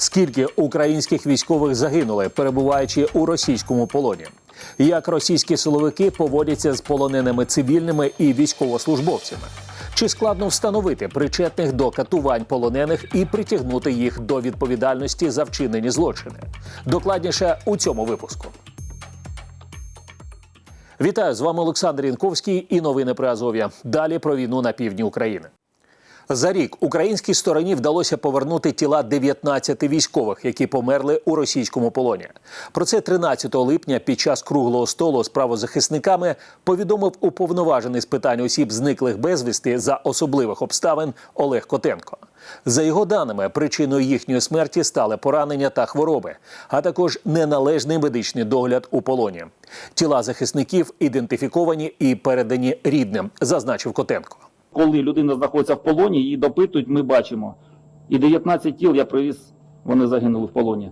Скільки українських військових загинули, перебуваючи у російському полоні? Як російські силовики поводяться з полоненими цивільними і військовослужбовцями? Чи складно встановити причетних до катувань полонених і притягнути їх до відповідальності за вчинені злочини? Докладніше у цьому випуску. Вітаю з вами Олександр Янковський і новини про Азов'я. Далі про війну на півдні України. За рік українській стороні вдалося повернути тіла 19 військових, які померли у російському полоні. Про це 13 липня під час круглого столу з правозахисниками повідомив уповноважений з питань осіб зниклих безвісти за особливих обставин Олег Котенко. За його даними, причиною їхньої смерті стали поранення та хвороби, а також неналежний медичний догляд у полоні. Тіла захисників ідентифіковані і передані рідним, зазначив Котенко. Коли людина знаходиться в полоні, її допитують, ми бачимо. І 19 тіл я привіз, вони загинули в полоні.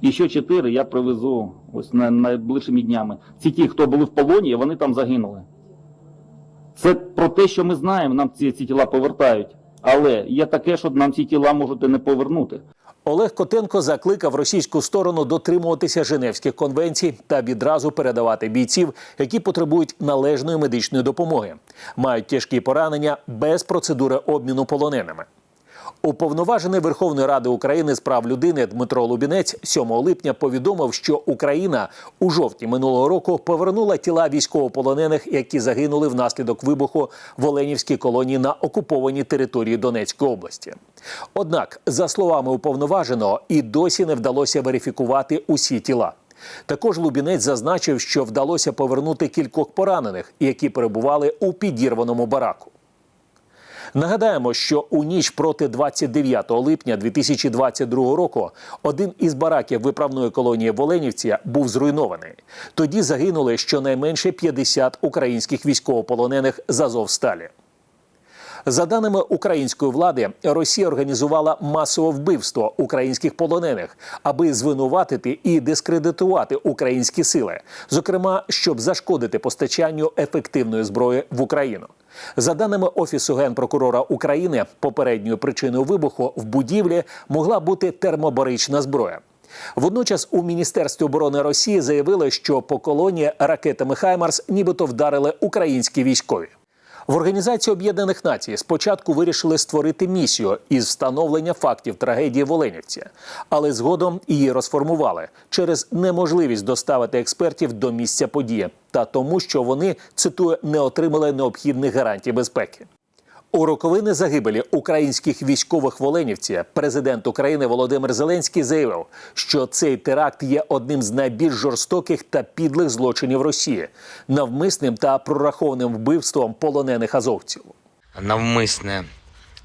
І ще 4 я привезу ось на найближчими днями. Ці ті, хто були в полоні, вони там загинули. Це про те, що ми знаємо, нам ці, ці тіла повертають. Але є таке, що нам ці тіла можуть не повернути. Олег Котенко закликав російську сторону дотримуватися Женевських конвенцій та відразу передавати бійців, які потребують належної медичної допомоги, мають тяжкі поранення без процедури обміну полоненими. Уповноважений Верховної Ради України з прав людини Дмитро Лубінець 7 липня повідомив, що Україна у жовтні минулого року повернула тіла військовополонених, які загинули внаслідок вибуху в Оленівській колонії на окупованій території Донецької області. Однак, за словами уповноваженого, і досі не вдалося верифікувати усі тіла. Також Лубінець зазначив, що вдалося повернути кількох поранених, які перебували у підірваному бараку. Нагадаємо, що у ніч проти 29 липня 2022 року один із бараків виправної колонії Воленівці був зруйнований. Тоді загинули щонайменше 50 українських військовополонених з Азовсталі. За даними української влади, Росія організувала масове вбивство українських полонених, аби звинуватити і дискредитувати українські сили, зокрема, щоб зашкодити постачанню ефективної зброї в Україну. За даними Офісу генпрокурора України, попередньою причиною вибуху в будівлі могла бути термобарична зброя. Водночас у міністерстві оборони Росії заявили, що по колонії ракетами Хаймарс нібито вдарили українські військові. В Організації Об'єднаних Націй спочатку вирішили створити місію із встановлення фактів трагедії в Оленівці, але згодом її розформували через неможливість доставити експертів до місця події та тому, що вони цитую не отримали необхідних гарантій безпеки. У роковини загибелі українських військових в Оленівці президент України Володимир Зеленський заявив, що цей теракт є одним з найбільш жорстоких та підлих злочинів Росії, навмисним та прорахованим вбивством полонених азовців. навмисне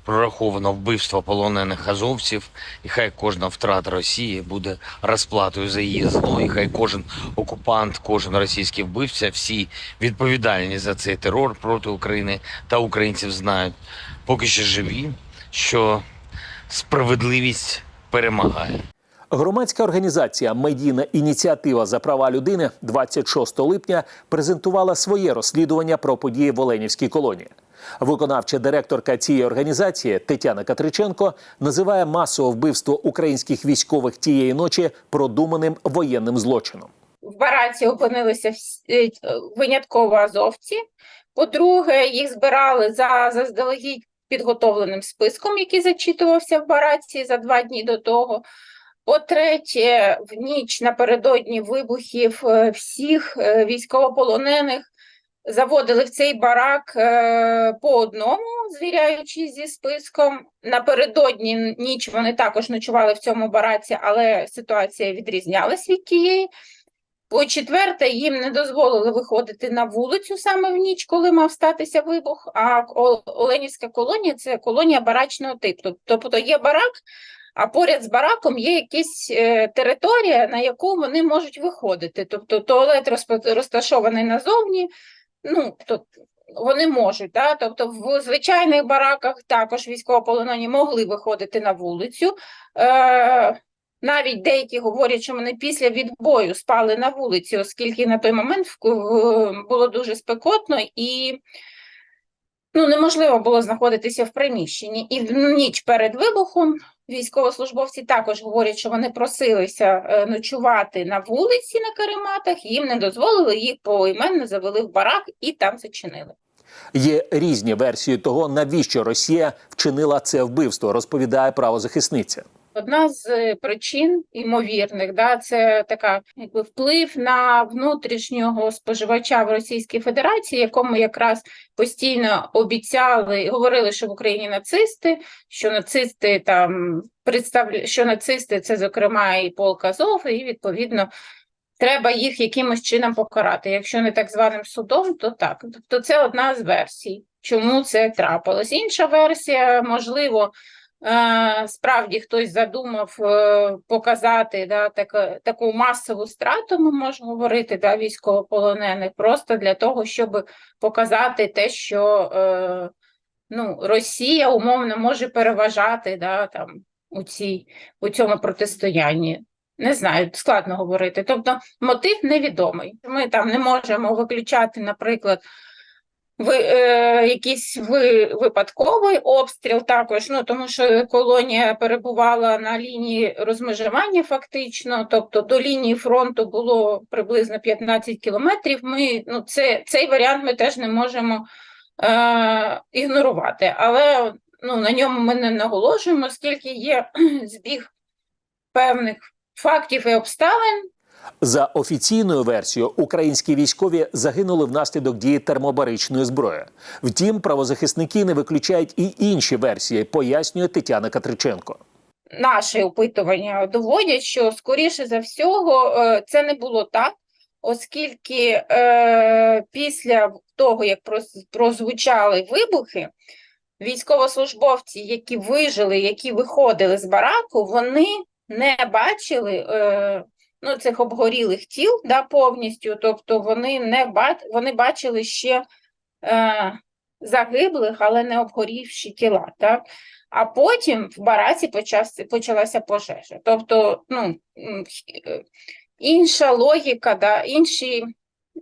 прораховано вбивство полонених азовців, і хай кожна втрата Росії буде розплатою за її зло, і хай кожен окупант, кожен російський вбивця, всі відповідальні за цей терор проти України та українців знають, поки що живі, що справедливість перемагає. Громадська організація Медійна ініціатива за права людини 26 липня презентувала своє розслідування про події в Оленівській колонії. Виконавча директорка цієї організації Тетяна Катриченко називає масове вбивство українських військових тієї ночі продуманим воєнним злочином. в бараці опинилися е, винятково азовці. По-друге, їх збирали за заздалегідь підготовленим списком, який зачитувався в бараці за два дні до того. По-третє, в ніч напередодні вибухів е, всіх е, військовополонених заводили в цей барак е, по одному, звіряючись зі списком. Напередодні ніч вони також ночували в цьому бараці, але ситуація відрізнялась від тієї. По четверте, їм не дозволили виходити на вулицю саме в ніч, коли мав статися вибух. А Оленівська колонія це колонія барачного типу. Тобто є барак, а поряд з бараком є якась е, територія, на яку вони можуть виходити. Тобто туалет розташований назовні. Ну, то вони можуть, да? тобто в звичайних бараках також військовополонені могли виходити на вулицю. Е, навіть деякі говорять, що вони після відбою спали на вулиці, оскільки на той момент було дуже спекотно і ну, неможливо було знаходитися в приміщенні. І в ніч перед вибухом військовослужбовці також говорять, що вони просилися е, ночувати на вулиці на карематах, їм не дозволили, їх поіменно завели в барак і там зачинили. Є різні версії того, навіщо Росія вчинила це вбивство, розповідає правозахисниця. Одна з е, причин ймовірних, да, це така якби вплив на внутрішнього споживача в Російській Федерації, якому якраз постійно обіцяли, говорили, що в Україні нацисти, що нацисти там представля... що нацисти це зокрема і полк Азов, і відповідно. Треба їх якимось чином покарати. Якщо не так званим судом, то так. Тобто це одна з версій, чому це трапилось. Інша версія, можливо, справді хтось задумав е, показати да, так, таку масову страту, ми можемо говорити, да, військовополонених, просто для того, щоб показати те, що е, ну, Росія умовно може переважати да, там, у, цій, у цьому протистоянні. Не знаю, складно говорити. Тобто мотив невідомий. Ми там не можемо виключати, наприклад, ви, е, якийсь ви, випадковий обстріл також, ну тому що колонія перебувала на лінії розмежування фактично, тобто до лінії фронту було приблизно 15 кілометрів. Ми, ну, це, цей варіант ми теж не можемо е, ігнорувати, але ну, на ньому ми не наголошуємо, оскільки є збіг певних фактів і обставин, За офіційною версією, українські військові загинули внаслідок дії термобаричної зброї. Втім, правозахисники не виключають і інші версії, пояснює Тетяна Катриченко. наші опитування доводять, що скоріше за всього е, це не було так, оскільки е, після того, як прозвучали вибухи, військовослужбовці, які вижили, які виходили з бараку, вони не бачили е, ну, цих обгорілих тіл да, повністю, тобто вони не ба- вони бачили ще е, загиблих, але не обгорівші тіла. Так? А потім в бараці почався, почалася пожежа. Тобто, ну, е, інша логіка, да, інший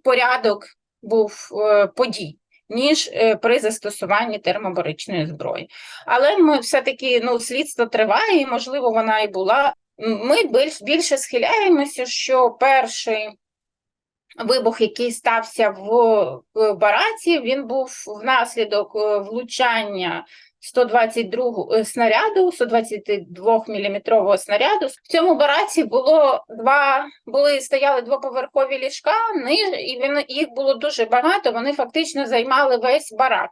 порядок був е, подій, ніж е, при застосуванні термобаричної зброї. Але ми все-таки ну, слідство триває, і, можливо, вона і була. Ми більш, більше схиляємося, що перший вибух, який стався в, в бараці, він був внаслідок е, влучання 122 е, снаряду, 122 мм снаряду. В цьому бараці було два, були, стояли двоповерхові ліжка, ниж, і він, їх було дуже багато, вони фактично займали весь барак.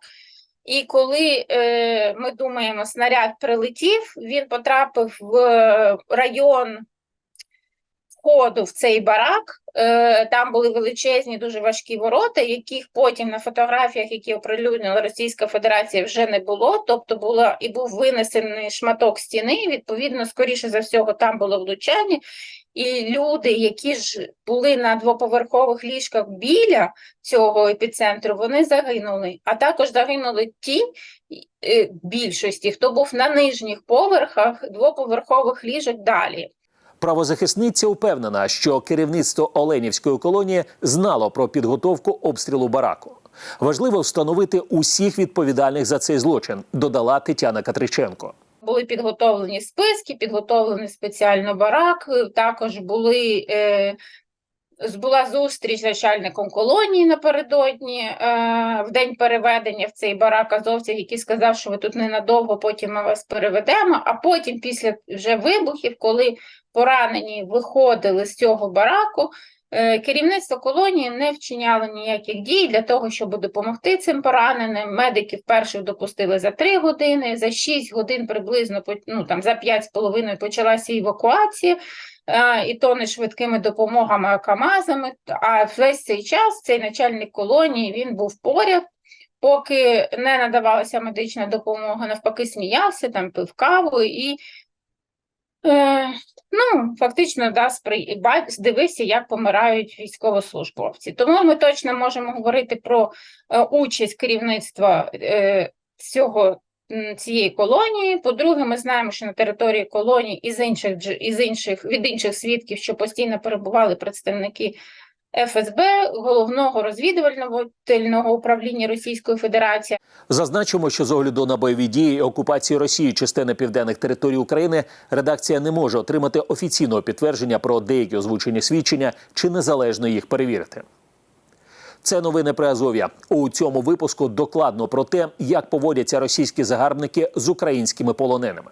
І коли е, ми думаємо, снаряд прилетів, він потрапив в е, район входу в цей барак. Е, там були величезні, дуже важкі ворота, яких потім на фотографіях, які оприлюднила Російська Федерація, вже не було. Тобто було і був винесений шматок стіни. Відповідно, скоріше за всього, там було влучання. І люди, які ж були на двоповерхових ліжках біля цього епіцентру, вони загинули. А також загинули ті е, більшості, хто був на нижніх поверхах двоповерхових ліжок далі. Правозахисниця впевнена, що керівництво Оленівської колонії знало про підготовку обстрілу бараку. Важливо встановити усіх відповідальних за цей злочин, додала Тетяна Катриченко. Були підготовлені списки, підготовлений спеціально барак. Також були е, була зустріч з начальником колонії напередодні е, в день переведення в цей барак азовців, який сказав, що ви тут ненадовго, потім ми вас переведемо. А потім, після вже вибухів, коли поранені виходили з цього бараку. Е, Керівництво колонії не вчиняло ніяких дій для того, щоб допомогти цим пораненим. Медиків перших допустили за 3 години, за 6 годин приблизно, ну там за 5 з половиною почалася евакуація, е, і то не швидкими допомогами, КАМАЗами. А весь цей час цей начальник колонії він був поряд. Поки не надавалася медична допомога, навпаки, сміявся, там пив каву і Е, ну, фактично, да, спри... дивися, як помирають військовослужбовці. Тому ми точно можемо говорити про е, участь керівництва е, цього, цієї колонії. По-друге, ми знаємо, що на території колонії із інших, із інших, від інших свідків, що постійно перебували представники ФСБ, Головного розвідувального управління Російської Федерації, Зазначимо, що з огляду на бойові дії і окупацію Росії частини південних територій України редакція не може отримати офіційного підтвердження про деякі озвучені свідчення чи незалежно їх перевірити. Це новини при Азов'я. У цьому випуску докладно про те, як поводяться російські загарбники з українськими полоненими.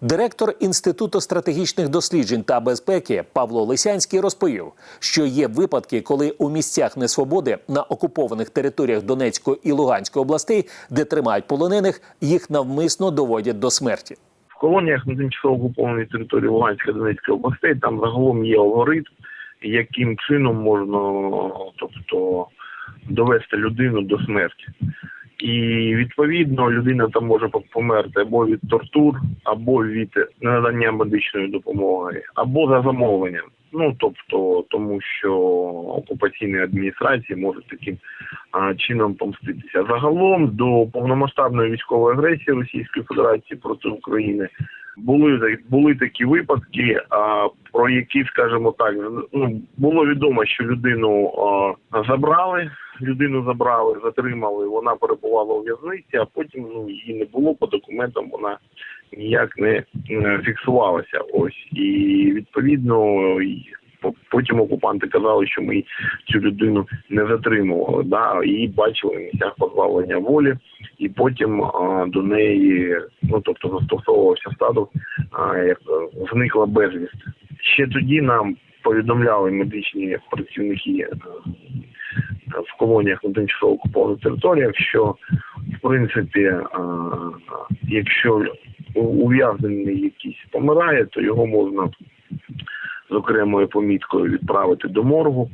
Директор Інституту стратегічних досліджень та безпеки Павло Лисянський розповів, що є випадки, коли у місцях несвободи на окупованих територіях Донецької і Луганської областей, де тримають полонених, їх навмисно доводять до смерті. в колоніях на тимчасово окупованій території Луганської та Донецької областей там загалом є алгоритм, яким чином можна тобто, довести людину до смерті. І відповідно людина там може померти або від тортур, або від ненадання медичної допомоги, або за замовленням. Ну тобто, тому що окупаційні адміністрації можуть таким а, чином помститися. Загалом до повномасштабної військової агресії Російської Федерації проти України були були такі випадки, а, про які, скажімо так, ну було відомо, що людину а, забрали. Людину забрали, затримали. Вона перебувала у в'язниці, а потім ну її не було по документам. Вона ніяк не е, фіксувалася. Ось і відповідно потім окупанти казали, що ми цю людину не затримували. Да, її бачили в місцях позбавлення волі, і потім а, до неї, ну тобто застосовувався статус, а, як зникла безвість. Ще тоді нам повідомляли медичні працівники е, в колоніях на тимчасово окупованих територіях, що в принципі, е, якщо ув'язнений якийсь помирає, то його можна з окремою поміткою відправити до моргу,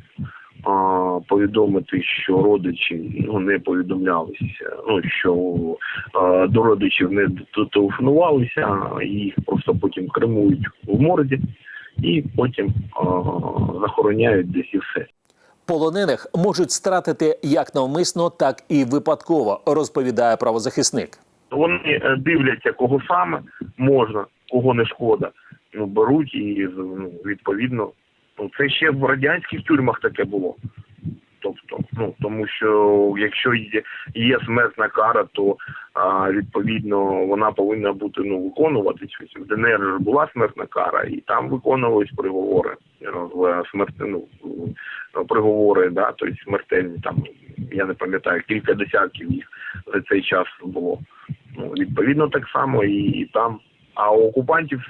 а, повідомити, що родичі ну не повідомлялися, ну що а, до родичів не телефонувалися, їх просто потім кремують в морді і потім а, захороняють десь і все. Полонених можуть стратити як навмисно, так і випадково, розповідає правозахисник. Вони е, дивляться, кого саме можна, кого не шкода. Ну беруть і ну, відповідно. Ну це ще в радянських тюрмах таке було. Тобто, ну тому що якщо є, є смертна кара, то а, відповідно вона повинна бути ну виконуватись. В ДНР була смертна кара, і там виконувались приговори ну, смерти, ну, приговори, да, тобто смертельні. Там я не пам'ятаю, кілька десятків їх за цей час було. Ну, відповідно, так само і, і там. А у окупантів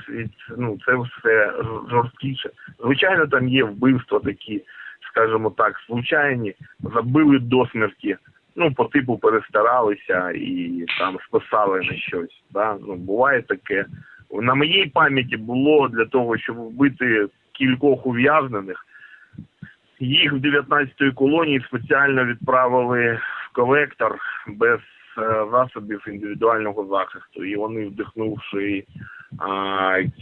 ну, це все жорсткіше. Звичайно, там є вбивства такі, скажімо так, случайні, забили до смерті. Ну, по типу перестаралися і там списали на щось. Да? Ну, буває таке. На моїй пам'яті було для того, щоб вбити кількох ув'язнених. Їх в 19-ї колонії спеціально відправили в колектор без засобів індивідуального захисту. І вони, вдихнувши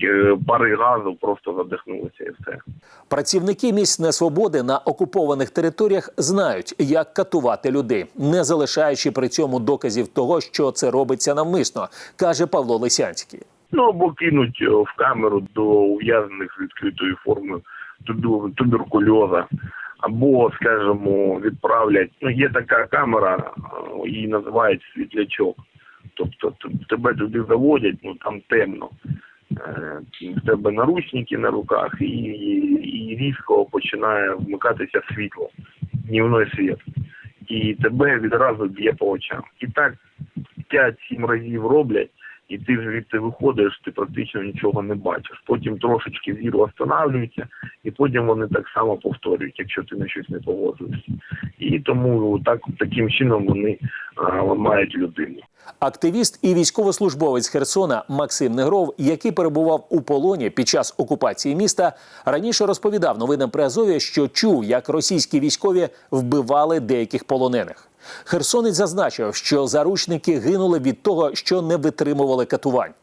е, пари газу, просто задихнулися і все. Працівники місць несвободи на окупованих територіях знають, як катувати людей, не залишаючи при цьому доказів того, що це робиться навмисно, каже Павло Лисянський. Ну або кинуть е, в камеру до ув'язнених з відкритою формою туберкульоза, або, скажімо, відправлять. Ну, є така камера, її називають світлячок. Тобто тебе туди заводять, ну там темно. Е, В тебе наручники на руках, і, і різко починає вмикатися світло, днівний світ. І тебе відразу б'є по очам. І так 5-7 разів роблять, і ти звідти виходиш, ти практично нічого не бачиш. Потім трошечки зір встановлюється, і потім вони так само повторюють, якщо ти на щось не погоджуєшся. І тому так таким чином вони а, ламають людину. Активіст і військовослужбовець Херсона Максим Негров, який перебував у полоні під час окупації міста, раніше розповідав новинам при Азові, що чув, як російські військові вбивали деяких полонених. Херсонець зазначив, що заручники гинули від того, що не витримували катувань.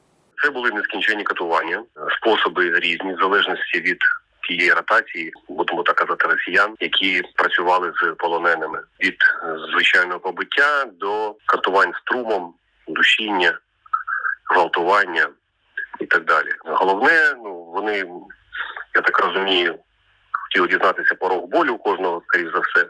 Це були нескінченні катування, способи різні, в залежності від тієї ротації, будемо так казати, росіян, які працювали з полоненими від звичайного побиття до катувань струмом, душіння, гвалтування і так далі. Головне, ну вони, я так розумію, хотіли дізнатися порог болю кожного, скоріш за все,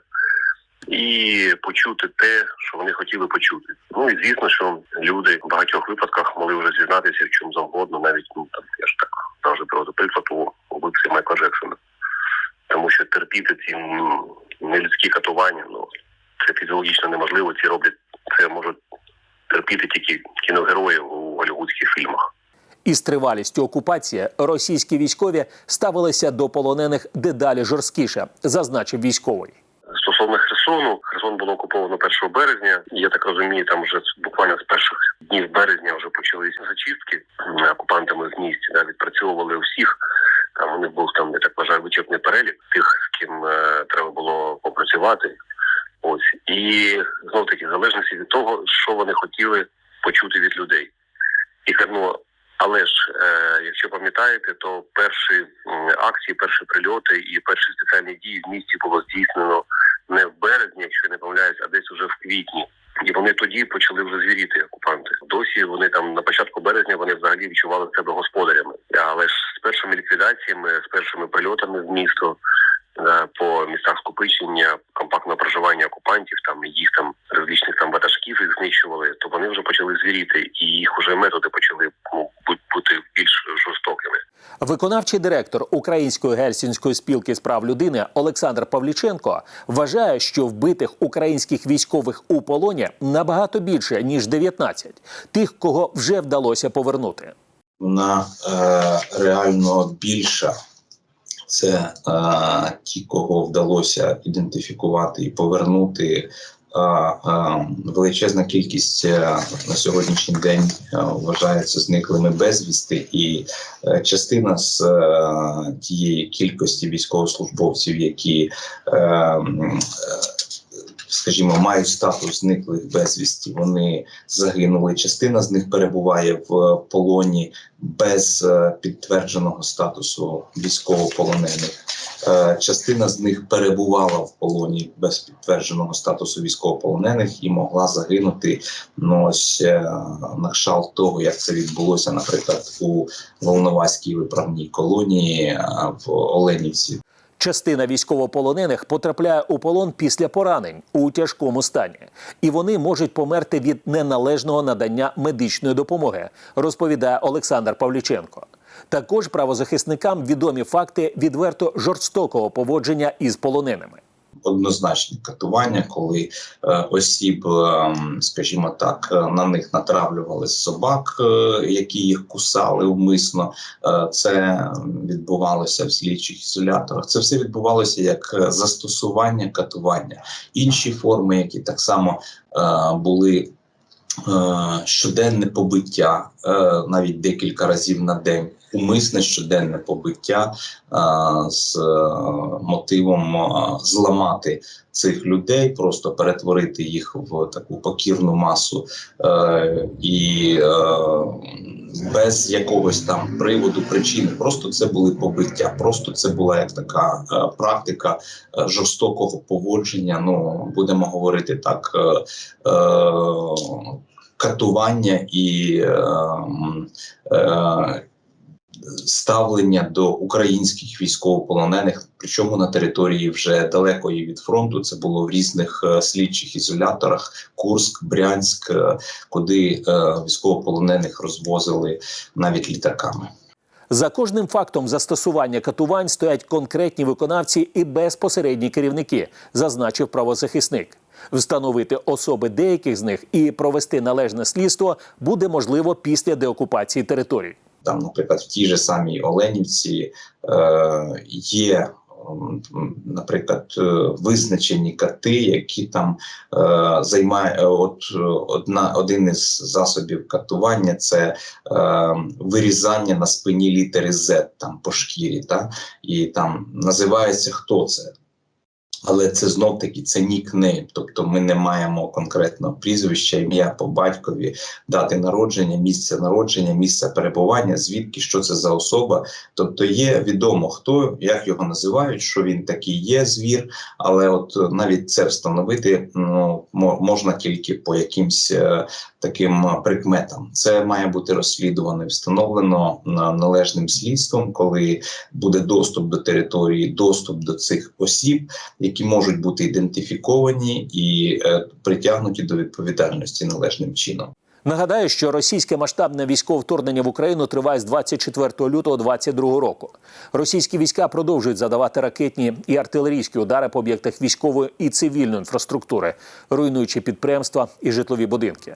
і почути те, що вони хотіли почути. Ну і звісно, що люди в багатьох випадках могли вже зізнатися в чому завгодно, навіть ну там я ж так завжди приводу приклад у убивці Майкла Джексона. Тому що терпіти ці нелюдські катування, ну це фізіологічно неможливо. Ці роблять це можуть терпіти тільки кіногерої у голівудських фільмах. Із тривалістю окупації російські військові ставилися до полонених дедалі жорсткіше, зазначив військовий. Херсону, Херсон було окуповано 1 березня. Я так розумію, там вже буквально з перших днів березня вже почалися зачистки М, окупантами з місць. Да, відпрацьовували усіх. Там у них був там, я так вважаю, вичерпний перелік тих, з ким е, треба було попрацювати. Ось і знов таки в залежності від того, що вони хотіли почути від людей. І ну, але ж, е, якщо пам'ятаєте, то перші м, акції, перші прильоти і перші спеціальні дії в місті було здійснено не в березні, якщо я не помиляюсь, а десь уже в квітні. І вони тоді почали вже звіріти окупанти. Досі вони там на початку березня вони взагалі відчували себе господарями. Але ж з першими ліквідаціями, з першими прильотами в місто да, по містах скупичення, компактного проживання окупантів, там їх там различних там ватажків їх знищували, то вони вже почали звіріти, і їх уже методи почали ну, бути більш жорстокими. Виконавчий директор Української гельсінської спілки з прав людини Олександр Павліченко вважає, що вбитих українських військових у полоні набагато більше ніж 19, тих, кого вже вдалося повернути. вона е, реально більша. Це е, ті, кого вдалося ідентифікувати і повернути. А, а, величезна кількість е, на сьогоднішній день е, вважається зниклими безвісти, і е, частина з е, тієї кількості військовослужбовців, які е, е, скажімо, мають статус зниклих безвісті, вони загинули. Частина з них перебуває в полоні без е, підтвердженого статусу військовополонених. Е, Частина з них перебувала в полоні без підтвердженого статусу військовополонених і могла загинути. Ну ось е, на кшалт того, як це відбулося, наприклад, у Волноваській виправній колонії е, в Оленівці. Частина військовополонених потрапляє у полон після поранень у тяжкому стані, і вони можуть померти від неналежного надання медичної допомоги, розповідає Олександр Павліченко. Також правозахисникам відомі факти відверто жорстокого поводження із полоненими. Однозначні катування, коли е, осіб, е, скажімо так, е, на них натравлювали собак, е, які їх кусали умисно. Е, це відбувалося в слідчих ізоляторах. Це все відбувалося як е, застосування катування. Інші форми, які так само е, були. е, Щоденне побиття навіть декілька разів на день, умисне щоденне побиття е, з е, мотивом е, зламати цих людей, просто перетворити їх в таку покірну масу е, і е, без якогось там приводу, причини. Просто це були побиття. Просто це була як така е, практика е, жорстокого поводження. Ну будемо говорити так. Е, е, Катування і е, е, ставлення до українських військовополонених, причому на території вже далекої від фронту. Це було в різних е, слідчих ізоляторах: Курськ, Брянськ, е, куди е, військовополонених розвозили навіть літаками. За кожним фактом застосування катувань стоять конкретні виконавці і безпосередні керівники, зазначив правозахисник. Встановити особи деяких з них і провести належне слідство буде можливо після деокупації територій. Там, наприклад, в тій же самій Оленівці е, є. Наприклад, е, визначені кати, які там е, займає е, от одна один із засобів катування це е, вирізання на спині літери Z там по шкірі, та і там називається хто це. Але це знов таки це нікнейм, тобто ми не маємо конкретного прізвища, ім'я по батькові, дати народження, місце народження, місце перебування, звідки що це за особа. Тобто є відомо хто, як його називають, що він такий є звір, але от навіть це встановити ну мо- можна тільки по якимсь е, таким прикметам. Це має бути розслідувано і встановлено належним слідством, коли буде доступ до території, доступ до цих осіб, які можуть бути ідентифіковані і е, притягнуті до відповідальності належним чином. Нагадаю, що російське масштабне військове вторгнення в Україну триває з 24 лютого 2022 року. Російські війська продовжують задавати ракетні і артилерійські удари по об'єктах військової і цивільної інфраструктури, руйнуючи підприємства і житлові будинки.